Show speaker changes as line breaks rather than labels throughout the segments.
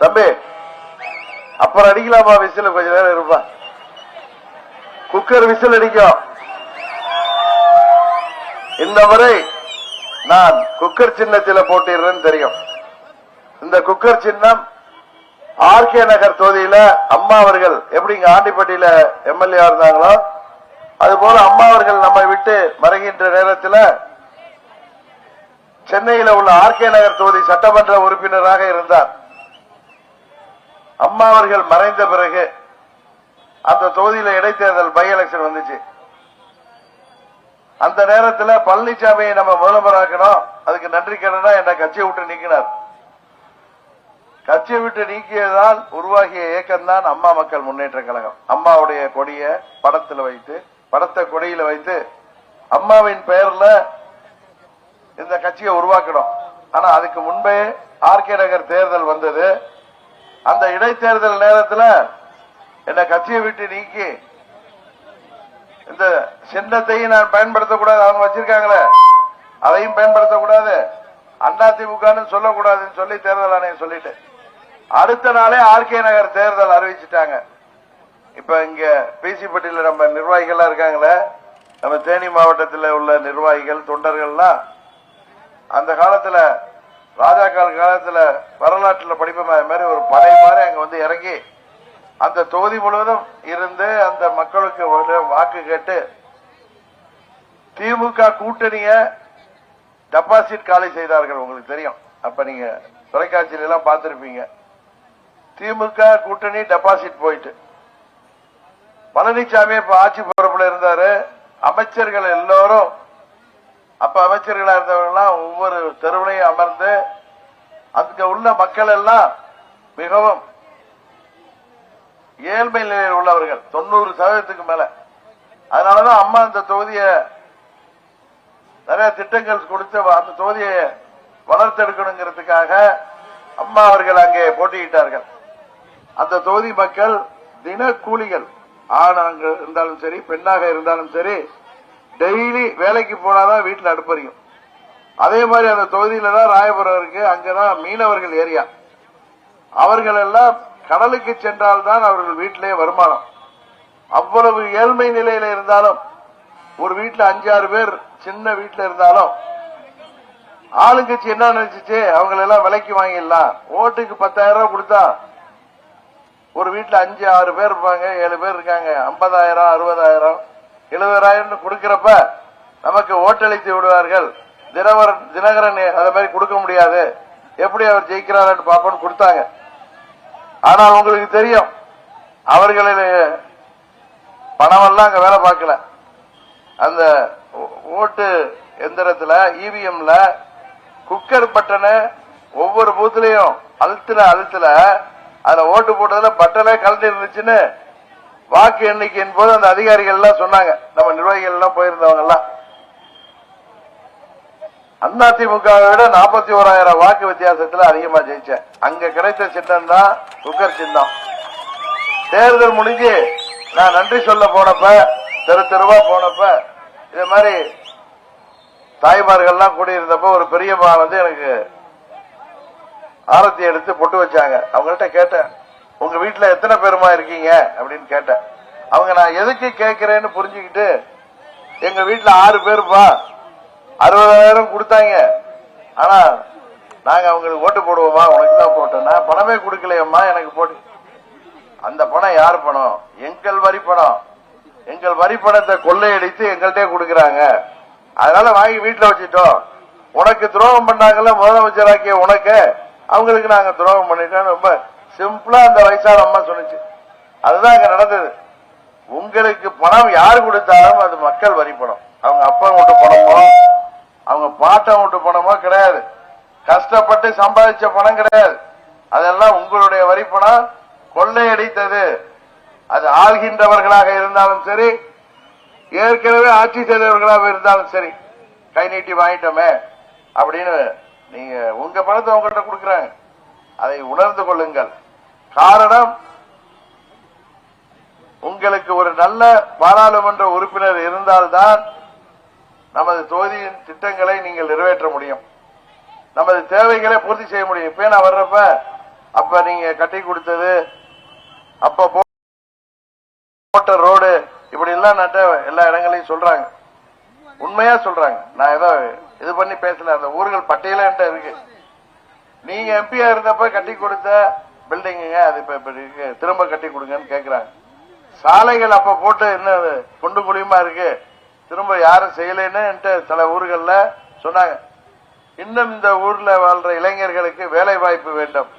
தம்பி அப்புறம் அடிக்கலாமா விசில்? கொஞ்ச நேரம் இருப்பா. குக்கர் விசில் அடிக்கும் இந்த முறை நான் குக்கர் சின்னத்தில் போட்டிடுறேன்னு தெரியும். இந்த குக்கர் சின்னம் ஆர்கே நகர் தொகுதியில அம்மா அவர்கள் எப்படி இங்க ஆண்டிப்பட்டியில எம்எல்ஏ இருந்தாங்களோ அது போல அம்மா அவர்கள் நம்மை விட்டு மறைகின்ற நேரத்தில் சென்னையில உள்ள ஆர்கே நகர் தொகுதி சட்டமன்ற உறுப்பினராக இருந்தார். அம்மா அவர்கள் மறைந்த பிறகு அந்த தொகுதியில இடைத்தேர்தல் பை எலெக்ஷன் வந்துச்சு. அந்த நேரத்தில் பழனிசாமியை நம்ம முதல்வராக்கணும் அதுக்கு நன்றி கடனா என்ன கட்சியை விட்டு நீக்கினார். கட்சியை விட்டு நீக்கியதால் உருவாகிய இயக்கம் தான் அம்மா மக்கள் முன்னேற்ற கழகம். அம்மாவுடைய கொடிய படத்துல வைத்து படத்தை கொடியில வைத்து அம்மாவின் பெயர்ல இந்த கட்சியை உருவாக்கணும். ஆனா அதுக்கு முன்பே ஆர்கே நகர் தேர்தல் வந்தது. அந்த இடைத்தேர்தல் நேரத்தில் என்ன கட்சியை விட்டு நீக்கி இந்த சின்னத்தையும் நான் பயன்படுத்தக்கூடாது அவங்க வச்சிருக்காங்களே அதையும் பயன்படுத்தக்கூடாது அண்ணா திமுகன்னு சொல்லக்கூடாதுன்னு சொல்லி தேர்தல் ஆணையம் சொல்லிட்டு அடுத்த நாளே ஆர்கே நகர் தேர்தல் அறிவிச்சிட்டாங்க. இப்ப இங்க பிசிப்பட்டியில நம்ம நிர்வாகிகள்லாம் இருக்காங்களே நம்ம தேனி மாவட்டத்தில் உள்ள நிர்வாகிகள் தொண்டர்கள்லாம் அந்த காலத்துல ராஜாக்கால் காலத்தில் வரலாற்றில் படிப்போம் அது மாதிரி ஒரு படை மாதிரி அங்கே வந்து இறங்கி அந்த தொகுதி முழுவதும் இருந்து அந்த மக்களுக்கு ஒரு வாக்கு கேட்டு திமுக கூட்டணிய டெபாசிட் காலி செய்தார்கள் உங்களுக்கு தெரியும். அப்ப நீங்க தொலைக்காட்சியில எல்லாம் பார்த்திருப்பீங்க. திமுக கூட்டணி டெபாசிட் போயிட்டு. பழனிசாமி இப்ப ஆட்சி பொறுப்புல இருந்தாரு. அமைச்சர்கள் எல்லோரும் அப்ப அமைச்சர்களா இருந்தவர்கள்லாம் ஒவ்வொரு தெருவிலையும் அமர்ந்து அங்க உள்ள மக்கள் எல்லாம் மிகவும் ஏழ்மை நிலையில் உள்ளவர்கள். தொண்ணூறு சதவீதத்துக்கு மேல. அதனாலதான் அம்மா அந்த தொகுதியை நிறைய திட்டங்கள் கொடுத்து அந்த தொகுதியை வளர்த்தெடுக்கணுங்கிறதுக்காக அம்மா அவர்கள் அங்கே போட்டியிட்டார்கள். அந்த தொகுதி மக்கள் தினக்கூலிகள் ஆணாக இருந்தாலும் சரி பெண்ணாக இருந்தாலும் சரி டெய்லி வேலைக்கு போனாதான் வீட்டில் அடுப்பறியும். அதே மாதிரி அந்த தொகுதியில தான் ராயபுரம் இருக்கு அங்கதான் மீனவர்கள் ஏரியா. அவர்கள் எல்லாம் கடலுக்கு சென்றால்தான் அவர்கள் வீட்டிலே வருமானம். அவ்வளவு ஏழ்மை நிலையில இருந்தாலும் ஒரு வீட்டுல அஞ்சாறு பேர் சின்ன வீட்டுல இருந்தாலும் ஆளுங்கட்சி என்ன நினைச்சிச்சு? அவங்களெல்லாம் விலைக்கு வாங்கிடலாம். ஓட்டுக்கு பத்தாயிரம் ரூபாய் கொடுத்தா ஒரு வீட்டுல அஞ்சு ஆறு பேர் இருப்பாங்க ஏழு பேர் இருக்காங்க ஐம்பதாயிரம் அறுபதாயிரம் எழுபதாயிரம் கொடுக்கிறப்ப நமக்கு ஓட்டளித்து விடுவார்கள். தினகரன் தினகரன் அதை மாதிரி கொடுக்க முடியாது. எப்படி அவர் ஜெயிக்கிறாருன்னு பாப்போன்னு கொடுத்தாங்க. ஆனால் உங்களுக்கு தெரியும் அவர்களின் பணமெல்லாம் அங்க வேலை பார்க்கல. அந்த ஓட்டு எந்திரத்துல இவிஎம்ல குக்கர் பட்டனை ஒவ்வொரு பூத்துலயும் அழுத்துல அழுத்துல அதுல ஓட்டு போட்டதுல பட்டனே கலந்து இருந்துச்சுன்னு வாக்கு எண்ணிக்கையின் போது அந்த அதிகாரிகள் எல்லாம் சொன்னாங்க. நம்ம நிர்வாகிகள் எல்லாம் போயிருந்தவங்க எல்லாம் அதிமுக விட நாற்பத்தி ஓராயிரம் வாக்கு வித்தியாசத்தில் அதிகமா ஜெயிச்சேன் அங்க கிடைத்த சின்னம் தான் குக்கர் சின்னம். தேர்தல் முடிஞ்சு நான் நன்றி சொல்ல போனப்ப தெரு தெருவா போனப்ப இது மாதிரி தாய்மார்கள்லாம் கூடியிருந்தப்ப ஒரு பெரியம்மா வந்து எனக்கு ஆரத்தி எடுத்து பொட்டு வச்சாங்க. அவங்கள்ட்ட கேட்டேன். உங்க வீட்டுல எத்தனை பேருமா இருக்கீங்க? அப்படின்னு கேட்டேன் அவங்க நான் எதுக்கு கேட்கிறேன்னு புரிஞ்சுக்கிட்டு எங்க வீட்டுல ஆறு பேருப்பா. அறுபதாயிரம் கொடுத்தாங்க. ஆனா நாங்க அவங்களுக்கு ஓட்டு போடுவோமா? உனக்கு தான் போட்டோம்னா பணமே கொடுக்கலையம்மா எனக்கு போட்டு. அந்த பணம் யார் பணம்? எங்கள் வரி பணம். எங்கள் வரி பணத்தை கொள்ளையடித்து எங்கள்கிட்ட கொடுக்கறாங்க. அதனால வாங்கி வீட்டுல வச்சுட்டோம். உனக்கு துரோகம் பண்ணாங்கல்ல முதலமைச்சராக்கிய உனக்கு. அவங்களுக்கு நாங்க துரோகம் பண்ணிட்டோம். ரொம்ப சிம்பிளா அந்த வயசான அம்மா சொன்னுச்சு. அதுதான் அங்க நடந்தது. உங்களுக்கு பணம் யார் கொடுத்தாலும் அது மக்கள் வரி பணம். அவங்க அப்பா விட்டு பணமோ அவங்க பாட்டம் விட்டு பணமோ கிடையாது. கஷ்டப்பட்டு சம்பாதிச்ச பணம் கிடையாது. அதெல்லாம் உங்களுடைய வரி பணம். கொள்ளையடித்தது. அது ஆள்கின்றவர்களாக இருந்தாலும் சரி ஏற்கனவே ஆட்சி செய்தவர்களாக இருந்தாலும் சரி கை நீட்டி வாங்கிட்டோமே அப்படின்னு நீங்க உங்க பணத்தை உங்ககிட்ட கொடுக்குறாங்க அதை உணர்ந்து கொள்ளுங்கள். காரணம் உங்களுக்கு ஒரு நல்ல பாராளுமன்ற உறுப்பினர் இருந்தால்தான் நமது தொகுதியின் திட்டங்களை நீங்கள் நிறைவேற்ற முடியும். நமது தேவைகளை பூர்த்தி செய்ய முடியும். இப்ப நான் வர்றப்ப அப்ப நீங்க கட்டி கொடுத்தது அப்ப போ- போட்ட ரோடு இப்படி எல்லாம் நட்ட எல்லா இடங்களையும் சொல்றாங்க. உண்மையா சொல்றாங்க. நான் ஏதோ இது பண்ணி பேசல. அந்த ஊர்கள் பட்டியல என்கிட்ட இருக்கு. நீங்க எம்பியா இருந்தப்ப கட்டி கொடுத்த பில்டிங்குங்க அது இப்ப இருக்கு. திரும்ப கட்டி கொடுங்கன்னு கேக்குறாங்க. சாலைகள் அப்ப போட்டு என்ன குண்டு குழியுமா இருக்கு? திரும்ப யாரும் செய்யலைன்னு சில ஊர்கள்ல சொன்னாங்க. இன்னும் இந்த ஊர்ல வாழ்ற இளைஞர்களுக்கு வேலை வாய்ப்பு வேண்டும்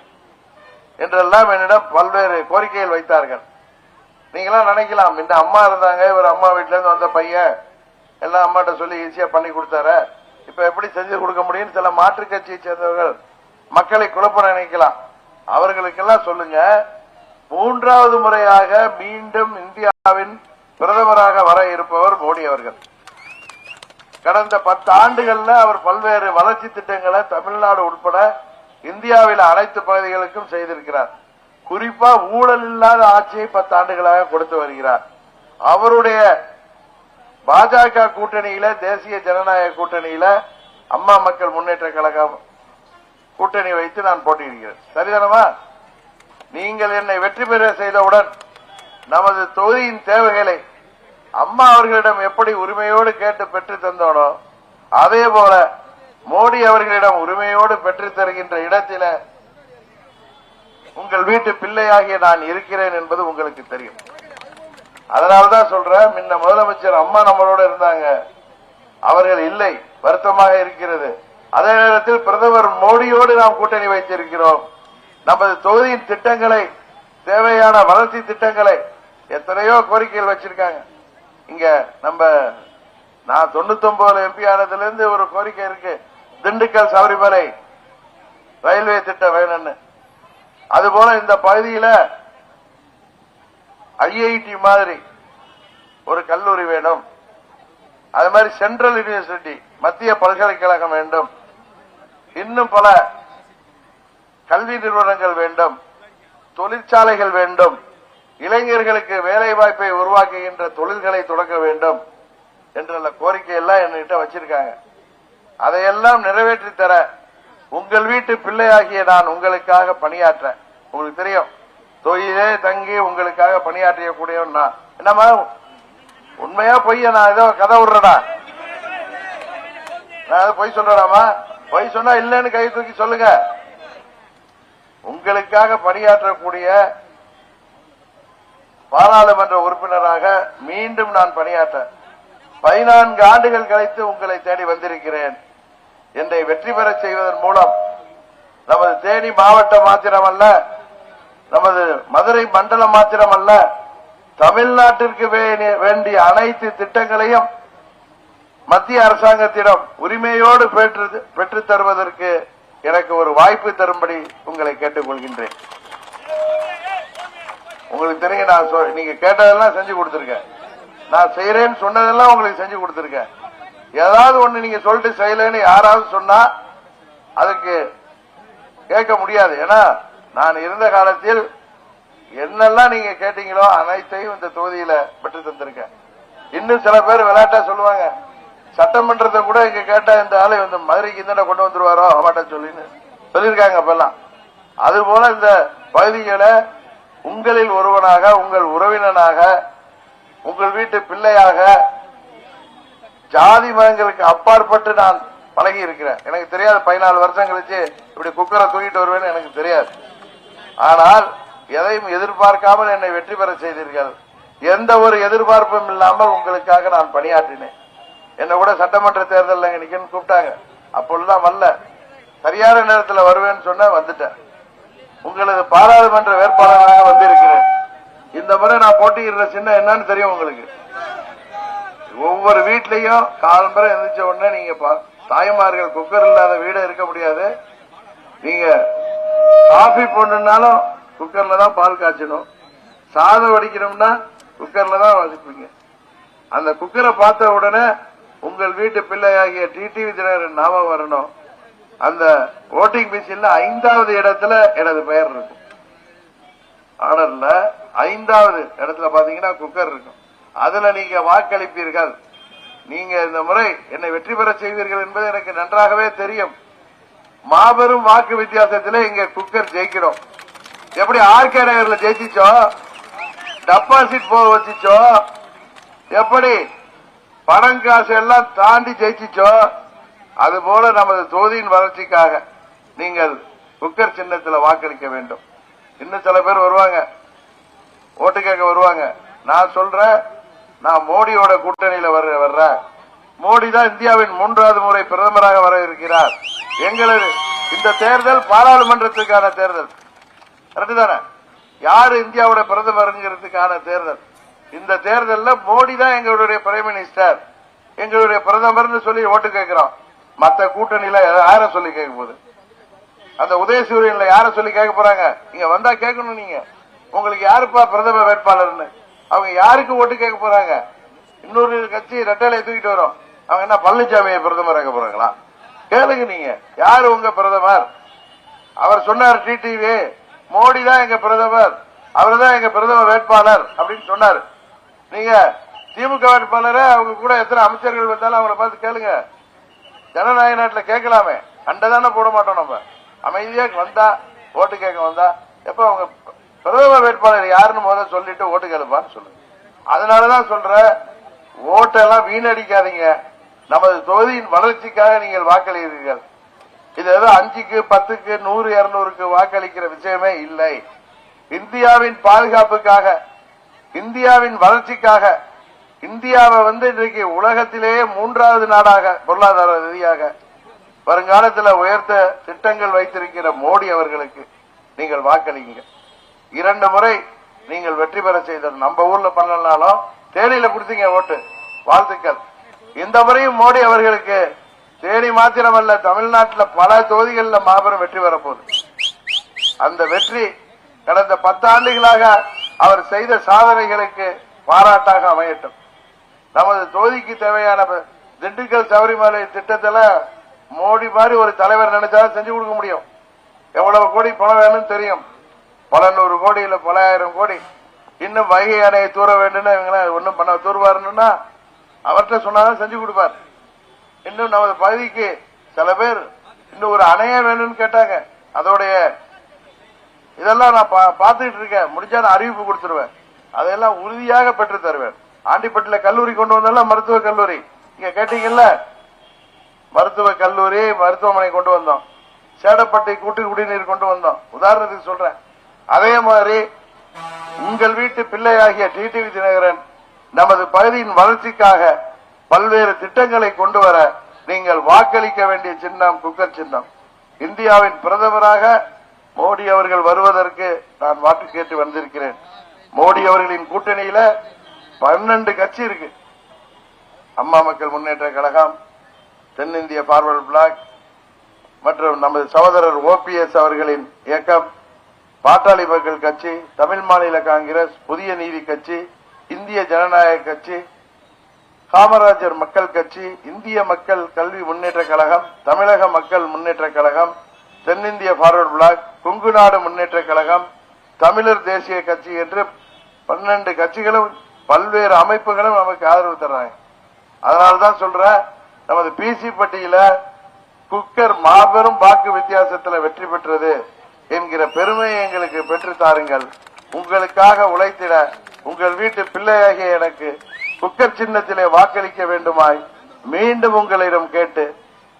என்றெல்லாம் என்னிடம் பல்வேறு கோரிக்கைகள் வைத்தார்கள். நீங்களாம் நினைக்கலாம் இந்த அம்மா இருந்தாங்க இவர் அம்மா வீட்டிலேருந்து இருந்து வந்த பையன். எல்லாம் அம்மாட்ட சொல்லி ஈஸியா பண்ணி கொடுத்தாரு. இப்ப எப்படி செஞ்சு கொடுக்க முடியும்னு சில மாற்று கட்சியை சேர்ந்தவர்கள் மக்களை குழப்பம் நினைக்கலாம். அவர்களுக்கெல்லாம் சொல்லுங்க மூன்றாவது முறையாக மீண்டும் இந்தியாவின் பிரதமராக வர இருப்பவர் மோடி அவர்கள். கடந்த பத்து ஆண்டுகள்ல அவர் பல்வேறு வளர்ச்சி திட்டங்களை தமிழ்நாடு உட்பட இந்தியாவில் அனைத்து பகுதிகளுக்கும் செய்திருக்கிறார். குறிப்பா ஊழல் இல்லாத ஆட்சியை பத்து ஆண்டுகளாக கொடுத்து வருகிறார். அவருடைய பாஜக கூட்டணியில தேசிய ஜனநாயக கூட்டணியில அம்மா மக்கள் முன்னேற்ற கழகம் கூட்டணி வைத்து நான் போட்டியிடுகிறேன். சரிதானமா நீங்கள் என்னை வெற்றி பெற செய்தவுடன் நமது தொகுதியின் தேவைகளை அம்மா அவர்களிடம் எப்படி உரிமையோடு கேட்டு பெற்று தந்தோனோ அதே போல மோடி அவர்களிடம் உரிமையோடு பெற்று தருகின்ற இடத்தில உங்கள் வீட்டு பிள்ளையாகிய நான் இருக்கிறேன் என்பது உங்களுக்கு தெரியும். அதனால்தான் சொல்றேன் முன்ன முதலமைச்சர் அம்மா நம்மளோட இருந்தாங்க. அவர்கள் இல்லை வருத்தமாக இருக்கிறது. அதே நேரத்தில் பிரதமர் மோடியோடு நாம் கூட்டணி வைத்திருக்கிறோம். நமது தொகுதியின் திட்டங்களை தேவையான வளர்ச்சி திட்டங்களை எத்தனையோ கோரிக்கைகள் வச்சிருக்காங்க. இங்க நம்ம நான் தொண்ணூத்தி ஒன்பது எம்பி ஆனதுல இருந்து ஒரு கோரிக்கை இருக்கு. திண்டுக்கல் சபரிமலை ரயில்வே திட்டம் வேணும்னு. அதுபோல இந்த பகுதியில ஐஐடி மாதிரி ஒரு கல்லூரி வேணும். அது மாதிரி சென்ட்ரல் யூனிவர்சிட்டி மத்திய பல்கலைக்கழகம் வேண்டும். இன்னும் பல கல்வி நிறுவனங்கள் வேண்டும் தொழிற்சாலைகள் வேண்டும் இளைஞர்களுக்கு வேலை வாய்ப்பை உருவாக்குகின்ற தொழில்களை தொடங்க வேண்டும் என்ற கோரிக்கை எல்லாம் என்கிட்ட வச்சிருக்காங்க. அதையெல்லாம் நிறைவேற்றி தர உங்கள் வீட்டு பிள்ளையாகிய நான் உங்களுக்காக பணியாற்ற. உங்களுக்கு தெரியும். தொழிலே தங்கி உங்களுக்காக பணியாற்றக்கூடியவன் நான். என்னம்மா? உண்மையா பொய்ய? நான் ஏதோ கதை விடுறடா நான் பொய் சொல்றடாமா பொய் சொன்னா இல்லைன்னு கை தூக்கி சொல்லுங்க. உங்களுக்காக பணியாற்றக்கூடிய பாராளுமன்ற உறுப்பினராக மீண்டும் நான் பணியாற்ற பதினான்கு ஆண்டுகள் கழித்து உங்களை தேடி வந்திருக்கிறேன். என்னை வெற்றி பெறச் செய்வதன் மூலம் நமது தேனி மாவட்டம் மாத்திரமல்ல நமது மதுரை மண்டலம் மாத்திரமல்ல தமிழ்நாட்டிற்கு வேண்டிய அனைத்து திட்டங்களையும் மத்திய அரசாங்கத்திடம் உரிமையோடு பெற்று பெற்றுத் தருவதற்கு எனக்கு ஒரு வாய்ப்பு தரும்படி உங்களை கேட்டுக்கொள்கின்றேன். உங்களுக்கு தெரியும் நான் சொ- நீங்க கேட்டதெல்லாம் செஞ்சு கொடுத்துருக்கேன். நான் செய்யறேன்னு சொன்னதெல்லாம் உங்களுக்கு செஞ்சு கொடுத்துருக்கேன். ஏதாவது ஒண்ணு நீங்க சொல்லிட்டு செய்யலைன்னு யாராவது சொன்னா அதுக்கு கேட்க முடியாது. ஏன்னா நான் இருந்த காலத்தில் என்னெல்லாம் நீங்க கேட்டீங்களோ அனைத்தையும் இந்த தொகுதியில பெற்று தந்திருக்கேன். இன்னும் சில பேர் விளையாட்டா சொல்லுவாங்க சட்டமன்றத்தை கூட இங்க கேட்டா இந்த ஆளை வந்து மதுரைக்கு இந்த கொண்டு வந்துருவாரோ? அவட்ட சொல்லின்னு சொல்லியிருக்காங்க அப்பெல்லாம். அதுபோல இந்த பகுதிகளை உங்களில் ஒருவனாக உங்கள் உறவினனாக உங்கள் வீட்டு பிள்ளையாக ஜாதி மதங்களுக்கு அப்பாற்பட்டு நான் பழகி இருக்கிறேன் எனக்கு தெரியாது பதினாலு வருஷம் கழிச்சு இப்படி குக்கரை தூக்கிட்டு வருவேன்னு எனக்கு தெரியாது. ஆனால் எதையும் எதிர்பார்க்காமல் என்னை வெற்றி பெற செய்தீர்கள். எந்த ஒரு எதிர்பார்ப்பும் இல்லாமல் உங்களுக்காக நான் பணியாற்றினேன். என்ன கூட சட்டமன்ற தேர்தலில் இன்னைக்குன்னு நிக்கணும்னு கூப்பிட்டாங்க. அப்பொழுதுதான் வரல. சரியான நேரத்தில் வருவேன்னு சொன்ன வந்துட்டேன். உங்களது பாராளுமன்ற வேட்பாளராக வந்திருக்கிறேன். இந்த முறை நான் போட்டியிடுற சின்ன என்னன்னு தெரியும் உங்களுக்கு. ஒவ்வொரு வீட்லயும் காலம்பரை எந்திரிச்ச உடனே நீங்க பா- தாய்மார்கள் குக்கர் இல்லாத வீடு இருக்க முடியாது. நீங்க காஃபி போடணும்னாலும் குக்கர்ல தான் பால் காய்ச்சணும். சாதம் வடிக்கணும்னா குக்கர்ல தான் வசிப்பீங்க அந்த குக்கரை பார்த்த உடனே உங்கள் வீட்டு பிள்ளையாகிய டிடிவி தினகரன் நாம வரணும் அந்த ஓட்டிங் மிஷின்ல ஐந்தாவது இடத்துல எனது பெயர் இருக்கும். ஆர்டர்ல ஐந்தாவது இடத்துல பாத்தீங்கன்னா குக்கர் இருக்கும். அதுல நீங்க வாக்களிப்பீர்கள். நீங்க இந்த முறை என்னை வெற்றி பெற செய்வீர்கள் என்பது எனக்கு நன்றாகவே தெரியும். மாபெரும் வாக்கு வித்தியாசத்தில் இங்க குக்கர் ஜெயிக்கிறோம். எப்படி ஆர்கே நகர்ல ஜெயிச்சிச்சோ? டெபாசிட் போக வச்சுச்சோ? எப்படி? பணம் காசு எல்லாம் தாண்டி ஜெயிச்சிச்சோ அது போல நமது தொகுதியின் வளர்ச்சிக்காக நீங்கள் குக்கர் சின்னத்தில் வாக்களிக்க வேண்டும். இன்னும் சில பேர் வருவாங்க. ஓட்டு கேட்க வருவாங்க. நான் சொல்றேன் நான் மோடியோட கூட்டணியில வர்ற. வர்றேன் மோடி தான் இந்தியாவின் மூன்றாவது முறை பிரதமராக வர இருக்கிறார். எங்களது இந்த தேர்தல் பாராளுமன்றத்துக்கான தேர்தல். கரெக்டு தானே? யாரு இந்தியாவோட பிரதமருங்கிறதுக்கான தேர்தல்? இந்த தேர்தலில் மோடி தான் எங்களுடைய பிரைம் மினிஸ்டர் எங்களுடைய பிரதமர்னு சொல்லி ஓட்டு கேட்கிறோம். மற்ற கூட்டணியில யார சொல்லி கேட்க போகுது? அந்த உதயசூரியன்ல யார சொல்லி கேட்க போறாங்க? இங்க வந்தா கேட்கணும் நீங்க. உங்களுக்கு யாருப்பா பிரதம வேட்பாளர்னு? அவங்க யாருக்கு ஓட்டு கேட்க போறாங்க? இன்னொரு கட்சி ரெட்டாலையை தூக்கிட்டு வரும். அவங்க என்ன பழனிசாமியை பிரதமர் ஆக்க போறாங்களா? கேளுங்க நீங்க. யாரு உங்க பிரதமர்? அவர் சொன்னார் டிடிவி மோடி தான் எங்க பிரதமர். அவர் தான் எங்க பிரதம வேட்பாளர் அப்படின்னு சொன்னார். நீங்க திமுக வேட்பாளரை அவங்க கூட எத்தனை அமைச்சர்கள் வந்தாலும் அவங்கள பார்த்து கேளுங்க. ஜனநாயக நாட்டில் கேட்கலாமே. அண்டைதானே போட மாட்டோம் நம்ம. அமைதியா வந்தா ஓட்டு கேட்க வந்தா எப்ப அவங்க பிரதம வேட்பாளர் யாருன்னு முதல்ல சொல்லிட்டு ஓட்டு கேளுப்பான்னு சொல்லுங்க. அதனாலதான் சொல்ற ஓட்டெல்லாம் வீணடிக்காதீங்க. நமது தொகுதியின் வளர்ச்சிக்காக நீங்கள் வாக்களிக்கிறீர்கள் இது ஏதோ அஞ்சுக்கு பத்துக்கு நூறு இருநூறுக்கு வாக்களிக்கிற விஷயமே இல்லை. இந்தியாவின் பாதுகாப்புக்காக இந்தியாவின் வளர்ச்சிக்காக இந்தியாவை வந்து இன்றைக்கு உலகத்திலேயே மூன்றாவது நாடாக பொருளாதார ரீதியாக வருங்காலத்தில் உயர்த்த திட்டங்கள் வைத்திருக்கிற மோடி அவர்களுக்கு நீங்கள் வாக்களிங்க இரண்டு முறை நீங்கள் வெற்றி பெற செய்த நம்ம ஊர்ல பண்ணலனாலும் தேனியில கொடுத்தீங்க ஓட்டு. வாழ்த்துக்கள். இந்த முறையும் மோடி அவர்களுக்கு தேனி மாத்திரமல்ல தமிழ்நாட்டில் பல தொகுதிகளில் மாபெரும் வெற்றி வரப்போகுது அந்த வெற்றி கடந்த பத்தாண்டுகளாக அவர் செய்த சாதனைகளுக்கு பாராட்டாக அமையட்டும். நமது தொகுதிக்கு தேவையான திண்டுக்கல் சபரிமலை திட்டத்தில் மோடி மாதிரி ஒரு தலைவர் நினைச்சாலும் செஞ்சு கொடுக்க முடியும். எவ்வளவு கோடி பணம் வேணும்னு தெரியும். பல நூறு கோடி இல்ல பல ஆயிரம் கோடி. இன்னும் வைகை அணையை தூர வேண்டும் இவங்க ஒன்னும் பண்ண தூர்வாருன்னா அவர்கிட்ட சொன்னாதான் செஞ்சு கொடுப்பார். இன்னும் நமது பகுதிக்கு சில பேர் இன்னும் ஒரு அணைய வேணும்னு கேட்டாங்க. அதோடைய இதெல்லாம் நான் பா- பார்த்துக்கிட்டு இருக்கேன் முடிஞ்சா நான் அறிவிப்பு கொடுத்துருவேன். அதையெல்லாம் உறுதியாக பெற்று தருவேன். ஆண்டிப்பட்டில கல்லூரி கொண்டு வந்தாலும் மருத்துவ கல்லூரி. நீங்க கேட்டீங்கல்ல? மருத்துவ கல்லூரி மருத்துவமனை கொண்டு வந்தோம். சேடப்பட்டை கூட்டு குடிநீர் கொண்டு வந்தோம். உதாரணத்துக்கு சொல்றேன். அதே மாதிரி உங்கள் வீட்டு பிள்ளையாகிய டிடிவி தினகரன் நமது பகுதியின் வளர்ச்சிக்காக பல்வேறு திட்டங்களை கொண்டு வர நீங்கள் வாக்களிக்க வேண்டிய சின்னம் குக்கர் சின்னம். இந்தியாவின் பிரதமராக மோடி அவர்கள் வருவதற்கு நான் வாக்கு கேட்டு வந்திருக்கிறேன். மோடி அவர்களின் கூட்டணியில பன்னெண்டு கட்சி இருக்கு. அம்மா மக்கள் முன்னேற்ற கழகம் தென்னிந்திய பார்வர்ட் பிளாக் மற்றும் நமது சகோதரர் ஓபிஎஸ் அவர்களின் இயக்கம் பாட்டாளி மக்கள் கட்சி தமிழ் மாநில காங்கிரஸ் புதிய நீதி கட்சி இந்திய ஜனநாயக கட்சி காமராஜர் மக்கள் கட்சி இந்திய மக்கள் கல்வி முன்னேற்ற கழகம் தமிழக மக்கள் முன்னேற்ற கழகம் தென்னிந்திய பார்வர்ட் பிளாக் கொங்கு நாடு முன்னேற்ற கழகம் தமிழர் தேசிய கட்சி என்று பன்னெண்டு கட்சிகளும் பல்வேறு அமைப்புகளும் நமக்கு ஆதரவு தர்றாங்க. அதனால்தான் சொல்ற நமது பிசி பட்டியல குக்கர் மாபெரும் வாக்கு வித்தியாசத்தில் வெற்றி பெற்றது என்கிற பெருமையை எங்களுக்கு பெற்று தாருங்கள். உங்களுக்காக உழைத்திட உங்கள் வீட்டு பிள்ளையாகிய எனக்கு குக்கர் சின்னத்திலே வாக்களிக்க வேண்டுமாய் மீண்டும் உங்களிடம் கேட்டு